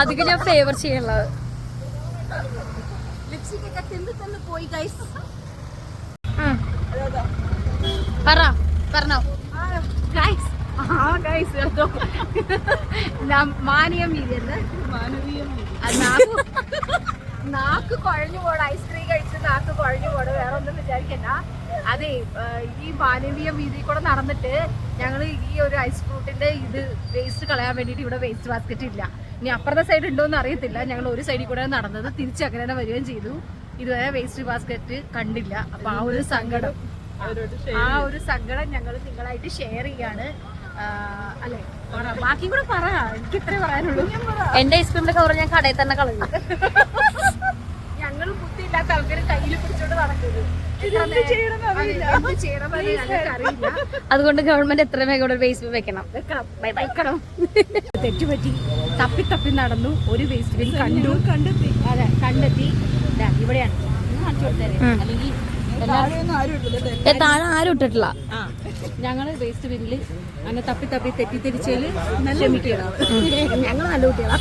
അധികം ഞാൻ favour ചെയ്യുള്ളത് lipstick ഒക്കെ തിന്ന് തിന്ന് പോയി ഗൈസ്. പറ പറഞ്ഞോ. ഗൈസ് ആ ഗൈസ് കേട്ടോ മാനിയം വീതിയല്ലേ നാക്ക്. നാക്ക് കുഴഞ്ഞു പോട ഐസ്ക്രീം കഴിച്ച് നാക്ക് കുഴഞ്ഞു പോട വേറെ ഒന്നും വിചാരിക്കണ്ട. അതെ ഈ മാനവീയ വീതി കൂടെ നടന്നിട്ട് ഞങ്ങൾ ഈ ഒരു ഐസ് ഫ്രൂട്ടിന്റെ ഇത് വേസ്റ്റ് കളയാൻ വേണ്ടിയിട്ട് ഇവിടെ വേസ്റ്റ് ബാസ്ക്കറ്റ് ഇല്ല. ഇനി അപ്പുറത്തെ സൈഡ് ഉണ്ടോ എന്ന് അറിയത്തില്ല. ഞങ്ങൾ ഒരു സൈഡിൽ കൂടെ നടന്നത് തിരിച്ച് അങ്ങനെ തന്നെ വരികയും ചെയ്തു. ഇതുവരെ വേസ്റ്റ് ബാസ്ക്കറ്റ് കണ്ടില്ല. അപ്പൊ ആ ഒരു സങ്കടം ആ ഒരു സങ്കടം ഞങ്ങൾ നിങ്ങളായിട്ട് ഷെയർ ചെയ്യാണ്. അല്ലെ? ബാക്കി കൂടെ പറ. എനിക്ക് ഇത്രേ പറയാനുള്ളൂ. എന്റെ ഐസ്ക്രീമിന്റെ കവർ ഞാൻ കടയിൽ തന്നെ കളഞ്ഞു ഞങ്ങൾ ബുദ്ധിയില്ലാത്ത ആൾക്കാർ കയ്യിൽ പിടിച്ചോണ്ട് നടക്കുന്നത് എത്ര അതുകൊണ്ട് ഗവൺമെന്റ് എത്രയും വേഗം വേസ്റ്റ് വെക്കണം. വെക്കണം. തെറ്റുപറ്റി തപ്പി തപ്പി നടന്നു ഒരു വേസ്റ്റ് ബിൻ കണ്ടു. കണ്ടെത്തി. അതെ കണ്ടെത്തി. ഇവിടെയാണ്. അല്ലെങ്കിൽ താഴെ ആരും ഇട്ടിട്ടില്ല. ഞങ്ങൾ വേസ്റ്റ് ബിന്നിൽ അങ്ങനെ തപ്പി തപ്പി തെറ്റിദ്ധരിച്ചാൽ ക്ഷമിക്കണം. ഞങ്ങൾ നല്ല കുട്ടികളാ.